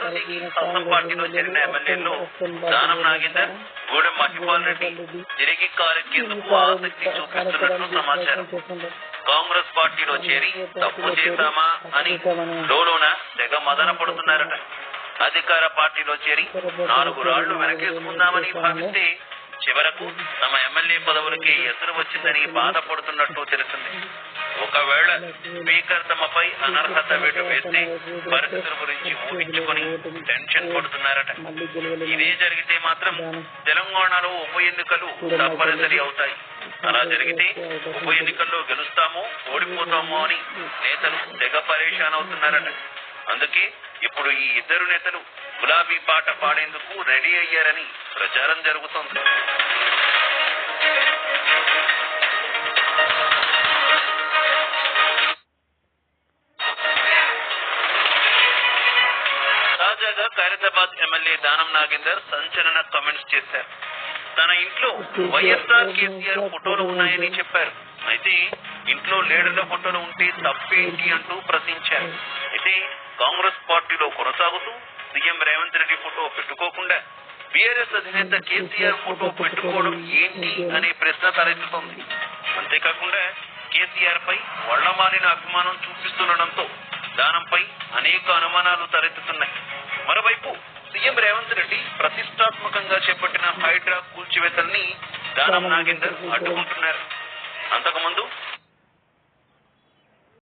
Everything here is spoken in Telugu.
కారు దిగి పార్టీలో చేరిన ఎమ్మెల్యేలు దానం నాగేందర్ గూడెం మహిపాల్ రెడ్డి తిరిగి కారెక్కేందుకు ఆసక్తి చూపిస్తున్నట్లు సమాచారం. కాంగ్రెస్ పార్టీలో చేరి తప్పు చేశామా అని లోలోన తెగ మదన పడుతున్నారట. అధికార పార్టీలో చేరి నాలుగు రాళ్ళు వెనకేసుకుందామని భావిస్తే చివరకు తమ ఎమ్మెల్యే పదవులకి ఎదురు వచ్చిందని బాధపడుతున్నట్టు తెలిసింది ఒకవేళ స్పీకర్ తమపై అనర్హత వేటు వేస్తే పరిస్థితుల గురించి ఊహించుకొని టెన్షన్ పడుతున్నారట. ఇదే జరిగితే మాత్రం తెలంగాణలో ఉప ఎన్నికలు తప్పనిసరి అవుతాయి. అలా జరిగితే ఉప ఎన్నికల్లో గెలుస్తామో ఓడిపోతామో అని నేతలు తెగ పరేషాన్ అవుతున్నారట. అందుకే ఇప్పుడు ఈ ఇద్దరు నేతలు గులాబీ పాట పాడేందుకు రెడీ అయ్యారని ప్రచారం జరుగుతోంది. తాజాగా ఖైరతాబాద్ ఎమ్మెల్యే దానం నాగేందర్ సంచలన కామెంట్స్ చేశారు. తన ఇంట్లో వైఎస్ఆర్ కేసీఆర్ ఫోటోలు ఉన్నాయని చెప్పారు. అయితే ఇంట్లో లేడర్ల ఫోటోలు ఉంటే తప్పేంటి అంటూ ప్రశ్నించారు. అయితే కాంగ్రెస్ పార్టీలో కొనసాగుతూ సీఎం రేవంత్ రెడ్డి ఫోటో పెట్టుకోకుండా బీఆర్ఎస్ అధినేత కేసీఆర్ ఫోటో పెట్టుకోవడం ఏంటి అనే ప్రశ్న తలెత్తుతోంది. అంతేకాకుండా కేసీఆర్ పై వళ్ళమాలిన అభిమానం చూపిస్తుండడంతో దానంపై అనేక అనుమానాలు తలెత్తుతున్నాయి. మరోవైపు సీఎం రేవంత్ రెడ్డి ప్రతిష్టాత్మకంగా చేపట్టిన హైడ్రా కూల్చివేతల్ని దానం నాగేందర్ అడ్డుకుంటున్నారు. అంతకుముందు